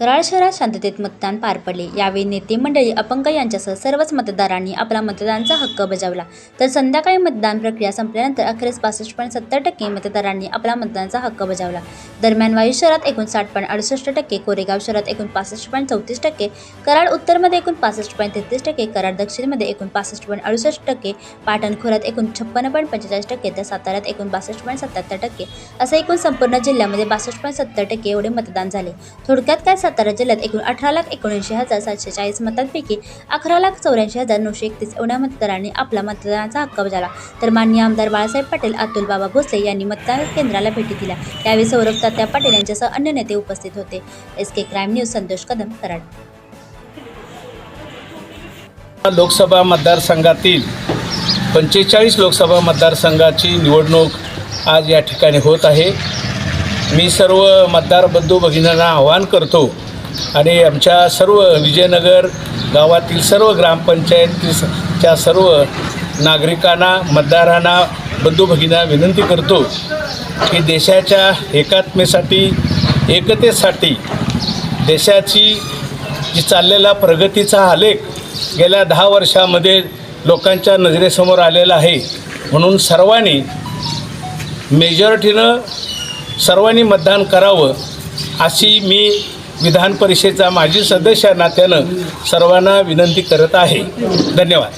कराड शहरात शांततेत मतदान पार पडले. यावेळी नेते मंडळी अपंग यांच्यासह सर्वच मतदारांनी आपला मतदानाचा हक्क बजावला. तर संध्याकाळी मतदान प्रक्रिया संपल्यानंतर अखेरीस पासष्ट पॉईंट सत्तर टक्के मतदारांनी आपला मतदानाचा हक्क बजावला. दरम्यान वायू शहरात एकूण साठ पॉईंट अडुसष्ट टक्के कोरेगाव शहरात एकूण पासष्ट पॉईंट चौतीस टक्के कराड उत्तरमध्ये एकूण पासष्ट पॉईंट तेहतीस टक्के कराड दक्षिणमध्ये एकूण पासष्ट पॉईंट अडुसष्ट टक्के पाटण खोऱ्यात एकूण छप्पन्न पॉईंट पंचेचाळीस टक्के तर साताऱ्यात एकूण बासष्ट पॉईंट सत्याहत्तर टक्के असं एकूण संपूर्ण जिल्ह्यामध्ये बासष्ट पॉईंट सत्तर टक्के एवढे मतदान झाले. थोडक्यात काय सातारा जिल्ह्यात एकूण अठरा लाख एकोणऐंशी हजार सातशे चाळीस मतांपैकी अकरा लाख चौऱ्याऐंशी हजार नऊशे एकतीस एवढ्या मतदारांनी आपला मतदानाचा हक्क बजावला. तर माननीय आमदार बाळासाहेब पाटील अतुल बाबा भोसले यांनी मतदान केंद्राला भेटी दिल्या. यावेळी सौरभ तात्या पाटील यांच्यासह अन्य नेते उपस्थित होते. S K crime news Santosh Kadam Karad. Lok Sabha मतदारसंघातील पंचेचाळीस लोकसभा मतदारसंघाची निवडणूक आज या ठिकाणी होत आहे. मी सर्व मतदार बंधू भगिनींना आवाहन करतो आणि आमच्या सर्व विजयनगर गावातील सर्व ग्रामपंचायतीच्या सर्व नागरिकांना मतदारांना बंधू भगिनींना विनंती करतो की देशाच्या एकात्मेसाठी एकतेसाठी देशाची जी चाललेला प्रगतीचा आलेख गेल्या दहा वर्षामध्ये लोकांच्या नजरेसमोर आलेला आहे. म्हणून सर्वांनी मेजॉरिटीनं सर्वांनी मतदान करावं अशी मी विधान परिषदेचा माजी सदस्य नात्यानं सर्वांना विनंती करत आहे. धन्यवाद.